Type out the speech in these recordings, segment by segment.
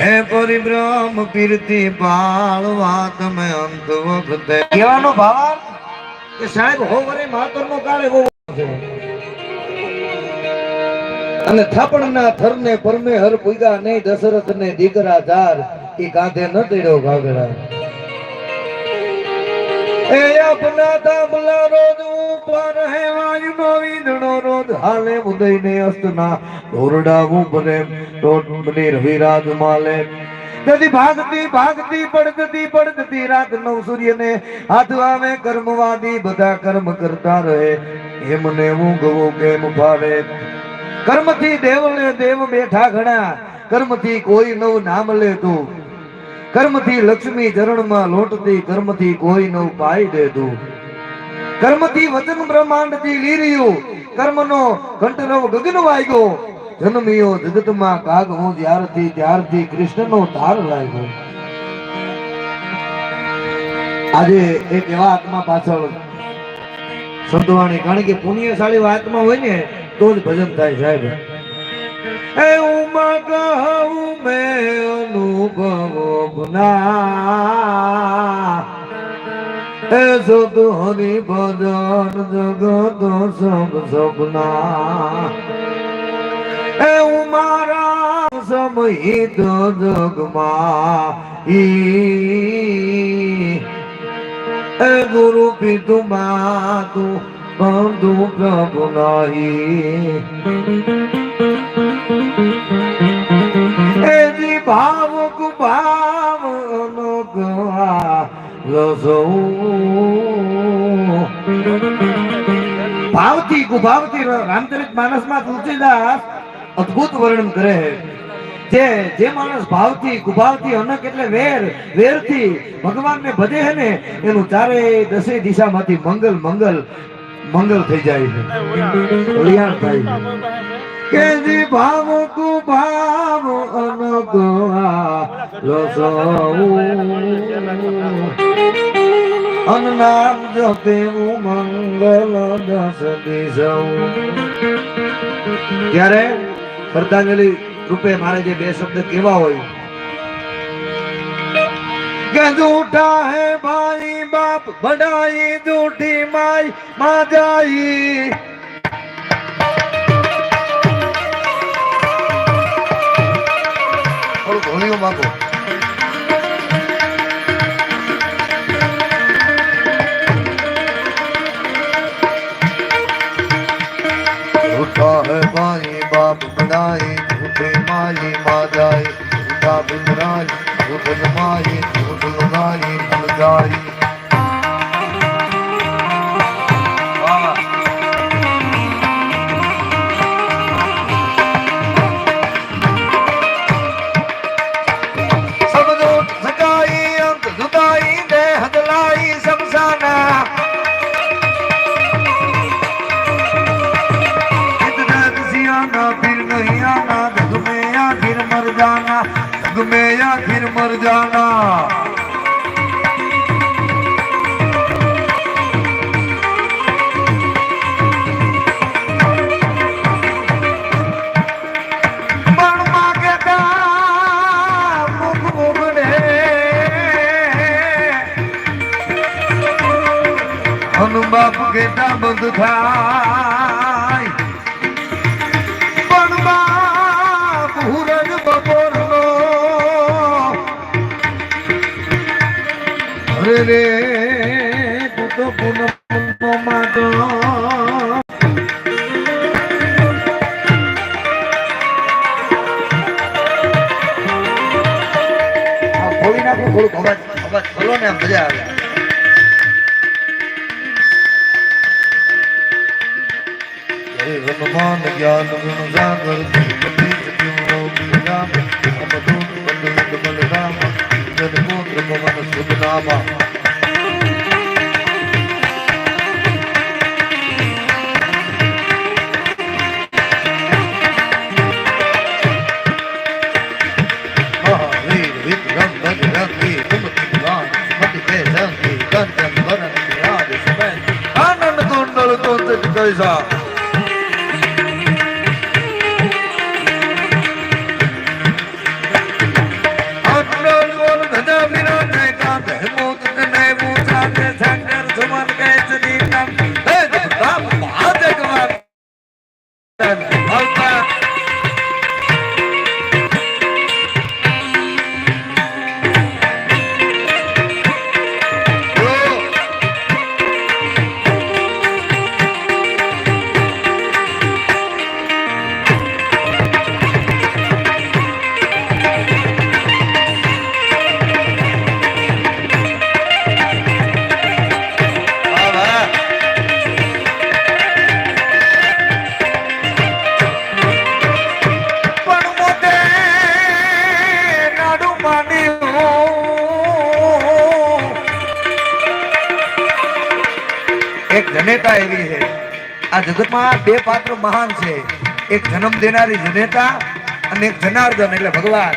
હે પરિભ્રમ કીર્તિ પાળવા તમે અંત વખતે. કહેવાનો ભાવ કે સાહેબ હો વરે માતરનો કાળ એવો અને થાપણના થરને પરમે હર પૂગા નહીં દશરથ ને દીકરા ચાર ઈ કાંધે ન તેડો ઘાઘરા એ આપના તાંબલા રોજ કર્મ કરતા રહે. એમને ઊંઘવો કેમ ફાવે કર્મથી દેવને દેવ બેઠા ઘણા. કર્મથી કોઈ નવ નામ લે તું કર્મથી લક્ષ્મી ચરણમાં લોટતી કર્મથી કોઈ નવ પાઈ દે તું કર્મથી વચન બ્રહ્માંડથી લીર્યું. કર્મનો કંઠરવ ગગન વાગ્યો જન્મ્યો જગતમાં કાગ હું જ્યારથી ત્યારથી કૃષ્ણનો ધાર લાગ્યો. આજે એક એવા આત્મા પાછળ સંતવાણી કારણ કે પુણ્યશાળી આત્મા હોય ને, તો જ ભજન થાય સાહેબ. એ ઉમા કહું મેં અનુભવો ગુના. એ સુત હરિ ભજન જગત સબ સપના એ ઉમારા સમહિત જગમાં ઈ. એ ગુરુ પિતુ માતુ, બંધુ પ્રભુ નાહી. એ જી ભાવ અનોકવા લસૌ ભાવથી કુભાવથી રામચરિત માનસમાં તુલસીદાસ અદ્ભુત વર્ણન કરે છે. જે જે માણસ ભાવથી કુભાવથી અનક એટલે વેર વેરથી ભગવાનને ભજે છે ને એનું ચારે દસે દિશામાંથી મંગલ મંગલ મંગલ થઈ જાય છે. કલ્યાણ થાય છે. કે જી ભાવ કુભાવ અનગવા લસૌ અનનામ જપે મંગલ દસ દિશૌ ત્યારે શ્રદ્ધાંજલિ રૂપે મારે જે બે શબ્દ કેવા હોય. કે જૂઠા હે ભાઈ બાપ બડાઈ જૂઠી માઈ માં થોડું ભૂલ્યું માંગો झूठा है भाई बाप बनाई झूठे माई माजाई झूठा बिमराई झूठ माई झूठ लगाई भूल जाई કેતા બંધ થાય. પણ બાપ હુરજ બપોરનો. અરે રે તું તો પૂનમનો ખોલી નાખો ખબર અવાજ ખોલો ને, મજા આવે. હનુમાન જ્ઞાન ગુણ સાગર રામ બલરામ જન પુત્ર પવન શુભ નામા જનેતા એવી છે. આ જગતમાં બે પાત્ર મહાન છે. એક જન્મ દેનારી જનેતા અને એક જનાર્દન એટલે ભગવાન.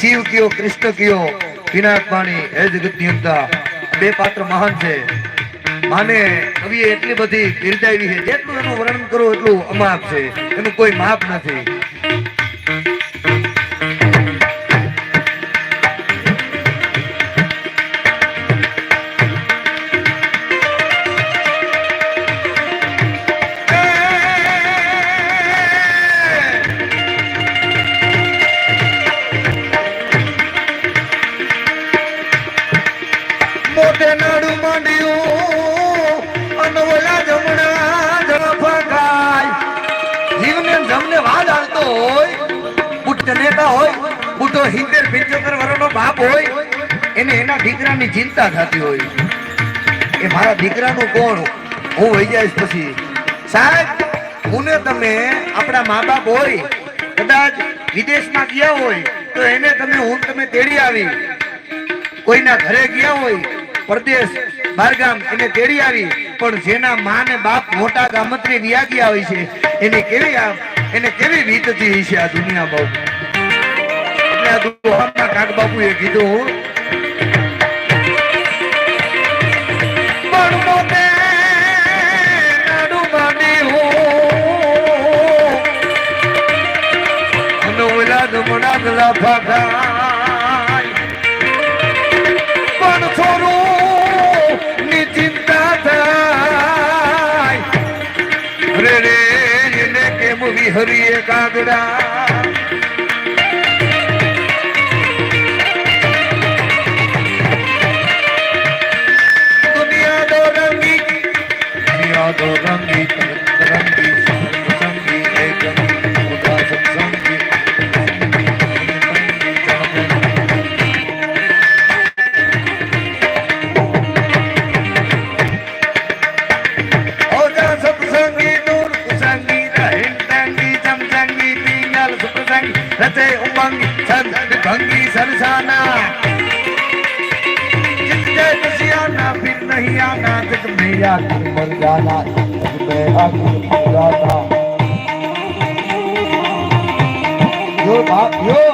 શિવ કયો, કૃષ્ણ કયો વિનાયક વાણી હે જગતની અંદર. બે પાત્ર મહાન છે. માને કવિએ એટલી બધી બિરદાવી છે. જેટલું એનું વર્ણન કરો એટલું અમાપ છે. એનું કોઈ માપ નથી. દીકરાની ચિંતા થતી હોય એ મારા દીકરાનું કોણ? હું વહી જઈશ પછી. સાહેબ, હું તમે આપણા મા બાપ હોય, કદાચ વિદેશમાં ગયા હોય, તો એને તમે હું તમે તેડી આવી. કોઈના ઘરે ગયા હોય, પરદેશ, બારગામ, એને તેડી આવી. પણ જેના મા ને બાપ મોટા ગામત્રી વ્યા ગયા હોય છે, એને કેવી આમ એને કેવી વીતતી છે આ દુનિયા બહુ એટલે આ દુહામાં કાક બાપુએ કીધું ઓલા ભગાય. પણ છોરું ની ચિંતા થાય. રે રે કાગડા? રચે ઉમંગ છંદ ભંગી સરસાના જિંદે દુસિયાના બિન નહીં આના જગ મેયા કી મર જાના જગ મેયા કી મર જાના યો બાપ યો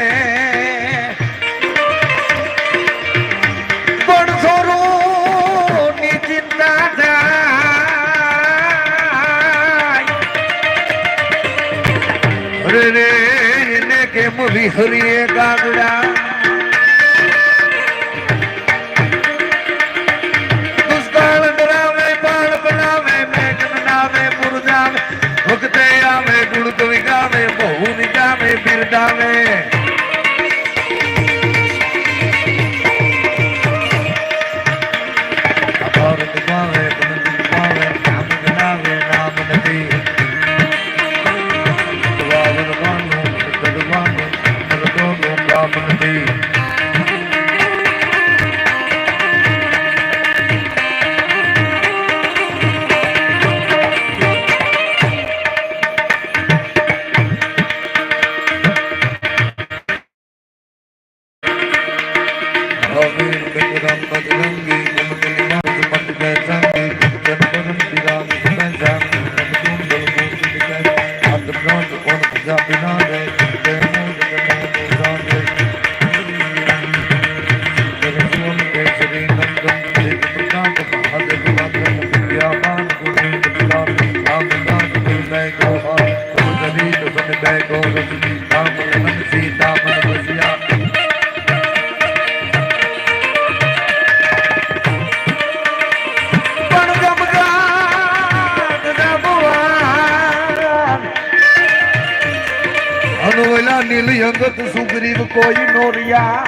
કેમ વિહરીએ ગાગડા. દુષ્કાળ ડરાવે બાળ બનાવે, મેઘ બનાવે મુરઝાવે ભક્તે આવે, ગુણ ગાવે બહુ નિગામે બિરદાવે. સુગ્રીવ કોઈ નોરિયા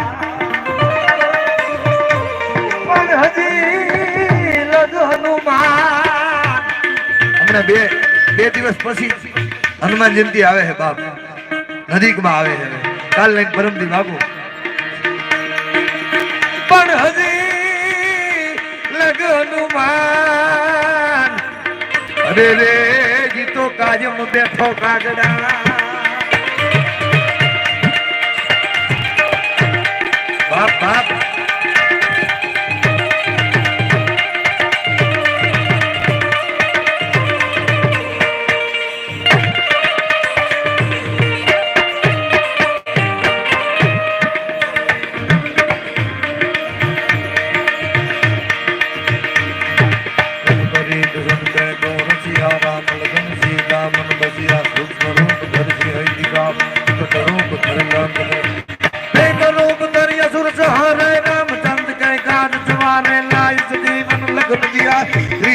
પણ હજી હનુમાન. હમણાં બે બે દિવસ પછી હનુમાન જયંતિ આવે છે બાપ. નજીકમાં આવે છે. કાલ લઈને પરમદી બાપુ પણ હજી લગ હનુમાન. અરે રે જીતો કાજમ બેઠો કાગડા. બાપ બાપ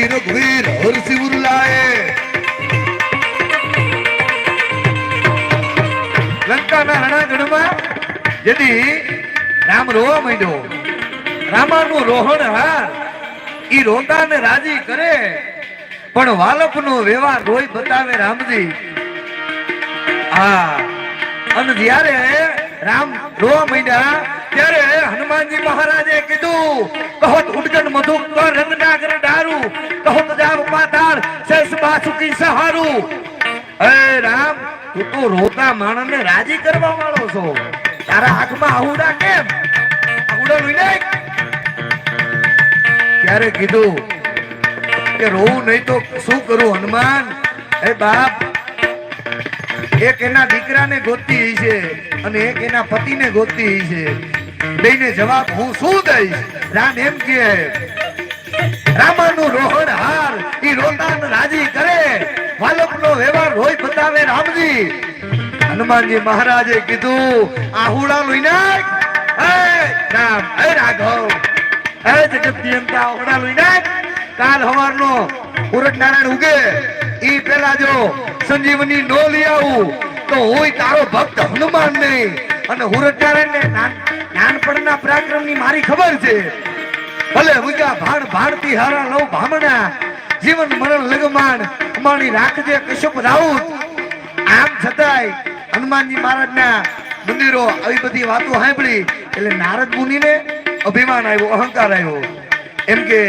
શ્રી રઘુવીર அரிசி உருளாயே લાએ લંકાના રણાગઢમાં જેથી રામ રોવા માંડ્યો. રામાનું રોહણ હાર. ઈ રોતાને રાજી કરે. પણ વાલપનો વ્યવહાર રોઈ બતાવે રામજી. હા, અને જ્યારે રામ રોવા માંડ્યા હનુમાનજી મહારાજે કીધું, કહો ઉડગન મધુ કર રંગનાગર ડારું, કહો જાવ પાતાળ, શેષ બાસુકી સહારું. એ રામ, તું તો રોતા માણસને રાજી કરવા વાળો છો. તારા આંખમાં આહુડા કેમ? આહુડા લઈ ત્યારે કીધું કે રોવું નહીં તો શું કરું હનુમાન? એ બાપ, એક એના દીકરાને ગોતતી છે અને એક એના પતિને ગોતતી છે બેયને જવાબ હું શું દઈશ? રામ એમ કે, રામાનું રોહણ હાર ઈ રોતાન રાજી કરે. વાલકનો વ્યવહાર રોય બતાવે રામજી. હનુમાનજી મહારાજે કીધું, આહુડા લઈ નાખ કાલ હવારનો ઉરટ નારાયણ ઉગે. ઈ પેલા જો સંજીવની નો લઈ આવું, તો હું તારો ભક્ત હનુમાન નહીં અને હુરટ નારાયણ ને નાનપણના પરાક્રમની મારી ખબર છે. ભલે ઉગા ભાણ ભાણતી હારા લવ ભામણા, જીવન મરણ લગમાન અમારી રાખજે કશ્યપ રાઉત. આમ છતાંય હનુમાનજી મહારાજના મંદિરો આવી બધી વાતો સાંભળી, એટલે નારદ મુનિને અભિમાન આવ્યો, અહંકાર આવ્યો. એમ કે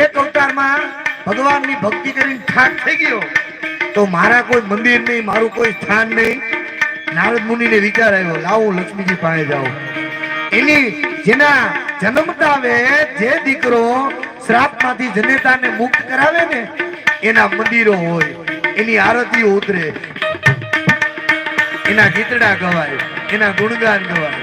એક અવતારમાં ભગવાનની ભક્તિ કરીને ઠાક થઈ ગયો. તો મારા કોઈ મંદિર નહીં, મારું કોઈ સ્થાન નહીં. નારદ મુનિને વિચાર આવ્યો, લાવું લક્ષ્મીજી પાસે જાઉં એની જેના જન્મતા આવે જે દીકરો શ્રાપમાંથી જનેતાને મુક્ત કરાવે ને, એના મંદિરો હોય, એની આરતીઓ ઉતરે. એના ગીતડા ગવાય, એના ગુણગાન ગવાય.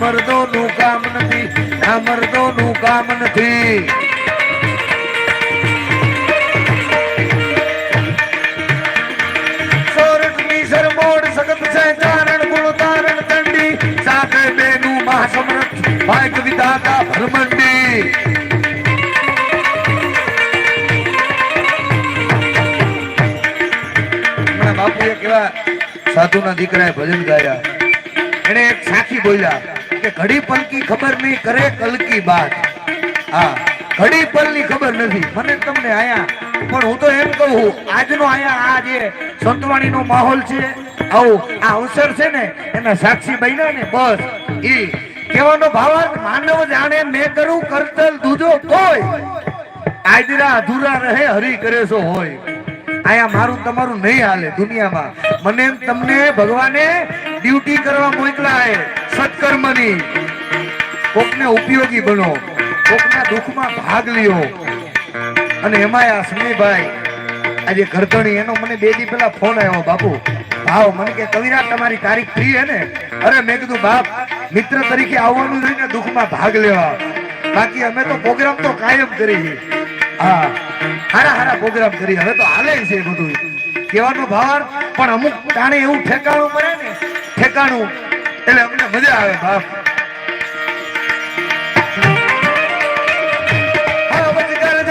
મર્દોનું કામ નથી ના મરદો નું કામ નથી. સોરઠની સરમોડ સખત વિધાતા ભરમંડી. બાપુએ કેવા સાધુના દીકરાએ ભજન ગાયા. બોલ્યા કે ઘડી પલકી ખબર નહીં કરે કલકી બાત હા, ઘડી પલની ખબર નથી. મને તમને આયા, પણ હું તો એમ કહું આજનો આયા આ જે સંતવાણીનો માહોલ છે, આવું, આ અવસર છે ને, એના સાક્ષી બન્યા ને, બસ, ઈ. કહેવાનો ભાવાર્થ માનવ જાણે મેં કરું કરતલ દૂધો કોઈ આજરા અધૂરા રહે, હરી કરે છો હોય. આયા મારું તમારું નહીં હાલે દુનિયામાં. મને તમને ભગવાને ડ્યુટી કરવા મોકલા હે સત્કર્મની કોકને ઉપયોગી બનો, કોકના દુઃખમાં ભાગ લ્યો. અને એમાંય આ સમીભાઈ આજે ઘરધણી, એનો મને બે દી પેલા ફોન આવ્યો, બાપુ, ભાવ, મને કે, કવિરાજ, તમારી તારીખ ફ્રી હે ને? અરે, મેં કીધું, બાપ, મિત્ર તરીકે આવવાનું જોઈને દુઃખમાં ભાગ લેવા. બાકી અમે તો પ્રોગ્રામ તો કાયમ કરી હા, હારા હારા પ્રોગ્રામ કરી હવે તો હાલે છે બધું કહેવાનો ભાર પણ અમુક ટાણે એવું ઠેકાણું મળે ને, ઠેકાણું એટલે અમને મજા આવે. બાપ હાવજ